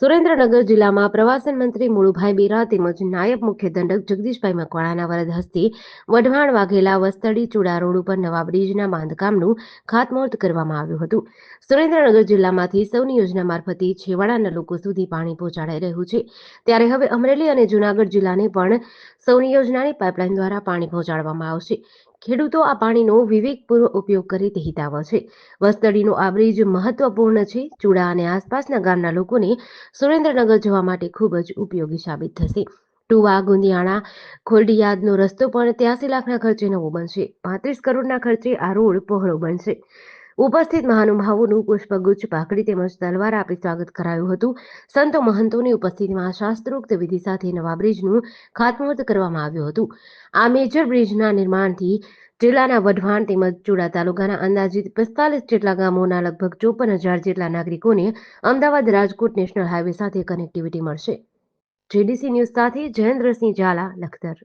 સુરેન્દ્રનગર જિલ્લામાં પ્રવાસન મંત્રી મુળુભાઈ બેરા તેમજ નાયબ મુખ્ય દંડક જગદીશભાઈ મકવાણાના વરદ હસ્તે વઢવાણ વાઘેલા વસ્તડી ચુડા રોડ ઉપર નવા બ્રિજના બાંધકામનું ખાતમુહૂર્ત કરવામાં આવ્યું હતું. સુરેન્દ્રનગર જિલ્લામાંથી સૌની યોજના મારફતે છેવાડાના લોકો સુધી પાણી પહોંચાડાઈ રહ્યું છે. ત્યારે હવે અમરેલી અને જૂનાગઢ જિલ્લાને પણ સૌની યોજનાની પાઇપલાઇન દ્વારા પાણી પહોંચાડવામાં આવશે. ખેડૂતો આ પાણીનો વિવેકપૂર્વક ઉપયોગ કરે તે છે. વસ્તડીનો આ બ્રિજ મહત્વપૂર્ણ છે. ચૂડા અને આસપાસના ગામના લોકોને સુરેન્દ્રનગર જવા માટે ખૂબ જ ઉપયોગી સાબિત થશે. ટુવા, ગુંદિયાણા ખોલડીયાદનો રસ્તો પણ ત્યાસી લાખના ખર્ચે નવો બનશે. પાંત્રીસ કરોડના ખર્ચે આ રોડ પહોળો બનશે. ઉપસ્થિત મહાનુભાવોનું પુષ્પગુચ્છ પાકડી તેમજ તલવાર આપી સ્વાગત કરાયું હતું. સંતો મહંતોની ઉપસ્થિતિમાં શાસ્ત્રોક્ત વિધિ સાથે નવા બ્રિજનું ખાતમુહૂર્ત કરવામાં આવ્યું હતું. આ મેજર બ્રિજના નિર્માણથી જિલ્લાના વઢવાણ તેમજ ચુડા તાલુકાના અંદાજિત પિસ્તાલીસ જેટલા ગામોના લગભગ ચોપન હજાર જેટલા નાગરિકોને અમદાવાદ રાજકોટ નેશનલ હાઈવે સાથે કનેક્ટિવિટી મળશે. જેડીસી ન્યૂઝ સાથે જયેન્દ્રસિંહ ઝાલા, લખતર.